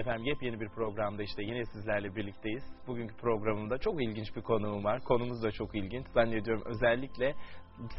Efendim yepyeni bir programda işte yine sizlerle birlikteyiz. Bugünkü programımda çok ilginç bir konuğum var. Konumuz da çok ilginç. Zannediyorum özellikle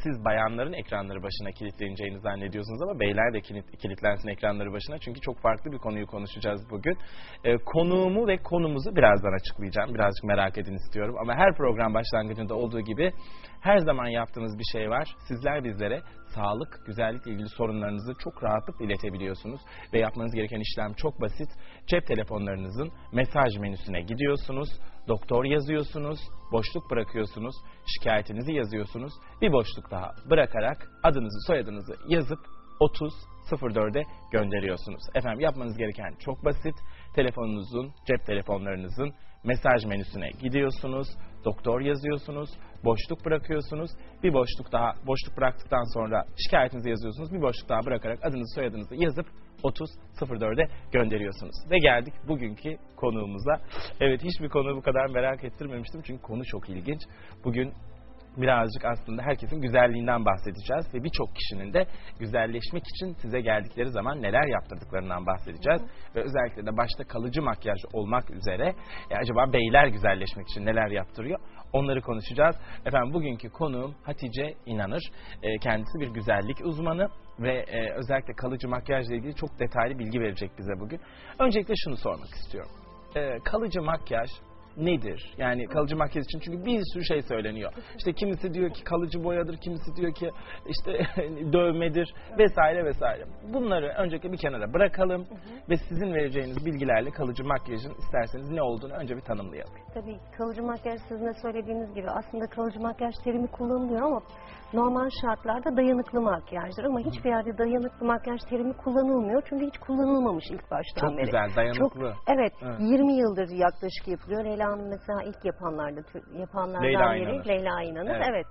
siz bayanların ekranları başına kilitleneceğini zannediyorsunuz ama beyler de kilit, kilitlensin ekranları başına. Çünkü çok farklı bir konuyu konuşacağız bugün. Ee, konuğumu ve konumuzu birazdan açıklayacağım. Birazcık merak edin istiyorum. Ama her program başlangıcında olduğu gibi her zaman yaptığımız bir şey var. Sizler bizlere sağlık, güzellikle ilgili sorunlarınızı çok rahatlıkla iletebiliyorsunuz. Ve yapmanız gereken işlem çok basit. Cep telefonlarınızın mesaj menüsüne gidiyorsunuz. Doktor yazıyorsunuz, boşluk bırakıyorsunuz, şikayetinizi yazıyorsunuz. Bir boşluk daha bırakarak adınızı, soyadınızı yazıp 30 04'e gönderiyorsunuz. Efendim yapmanız gereken çok basit. Telefonunuzun, cep telefonlarınızın mesaj menüsüne gidiyorsunuz. Doktor yazıyorsunuz, boşluk bırakıyorsunuz. Bir boşluk daha, boşluk bıraktıktan sonra şikayetinizi yazıyorsunuz. Bir boşluk daha bırakarak adınızı, soyadınızı yazıp 30.04'e gönderiyorsunuz. Ve geldik bugünkü konuğumuza. Evet hiçbir konuyu bu kadar merak ettirmemiştim çünkü konu çok ilginç. Bugün birazcık aslında herkesin güzelliğinden bahsedeceğiz ve birçok kişinin de güzelleşmek için size geldikleri zaman neler yaptırdıklarından bahsedeceğiz. Ve özellikle de başta kalıcı makyaj olmak üzere e, acaba beyler güzelleşmek için neler yaptırıyor onları konuşacağız. Efendim bugünkü konuğum Hatice İnanır. E, kendisi bir güzellik uzmanı ve e, özellikle kalıcı makyajla ilgili çok detaylı bilgi verecek bize bugün. Öncelikle şunu sormak istiyorum. E, kalıcı makyaj nedir? Yani kalıcı makyaj için çünkü bir sürü şey söyleniyor. İşte kimisi diyor ki kalıcı boyadır, kimisi diyor ki işte dövmedir vesaire vesaire. Bunları öncelikle bir kenara bırakalım ve sizin vereceğiniz bilgilerle kalıcı makyajın isterseniz ne olduğunu önce bir tanımlayalım. Tabii kalıcı makyaj sizin de söylediğiniz gibi aslında kalıcı makyaj terimi kullanılıyor ama normal şartlarda dayanıklı makyajdır ama hiçbir yerde dayanıklı makyaj terimi kullanılmıyor çünkü hiç kullanılmamış ilk baştan Çok beri. güzel, dayanıklı. Çok, evet, Evet. 20 yıldır yaklaşık yapılıyor. Leyla Hanım mesela ilk yapanlarda yapanlardan Leyla biri İnanır. Leyla İnanır. Evet. Evet.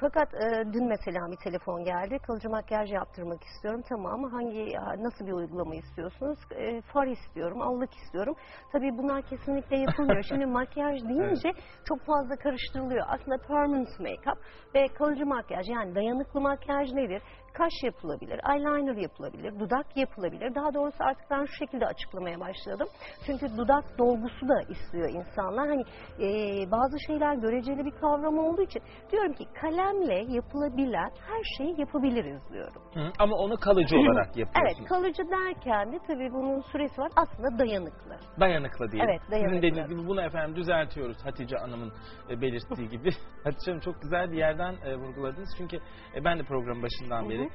Fakat e, dün mesela bir telefon geldi. Kalıcı makyaj yaptırmak istiyorum. Tamam ama hangi nasıl bir uygulama istiyorsunuz? E, far istiyorum, allık istiyorum. Tabii bunlar kesinlikle yapılmıyor. Şimdi makyaj deyince çok fazla karıştırılıyor. Aslında permanent make-up ve kalıcı makyaj yani dayanıklı makyaj nedir? Kaş yapılabilir, eyeliner yapılabilir, dudak yapılabilir. Daha doğrusu artık ben şu şekilde açıklamaya başladım. Çünkü dudak dolgusu da istiyor insanlar. Hani e, bazı şeyler göreceli bir kavram olduğu için diyorum ki kalemle yapılabilen her şeyi yapabiliriz diyorum. Hı, Ama onu kalıcı olarak Evet, yapıyorsunuz. kalıcı derken de tabii bunun süresi var. Aslında dayanıklı. Dayanıklı diyelim. Evet, dayanıklı. Sizin dediğiniz gibi bunu efendim düzeltiyoruz Hatice Hanım'ın e, belirttiği gibi. Hatice Hanım çok güzel bir yerden e, vurguladınız. Çünkü e, ben de programın başından beri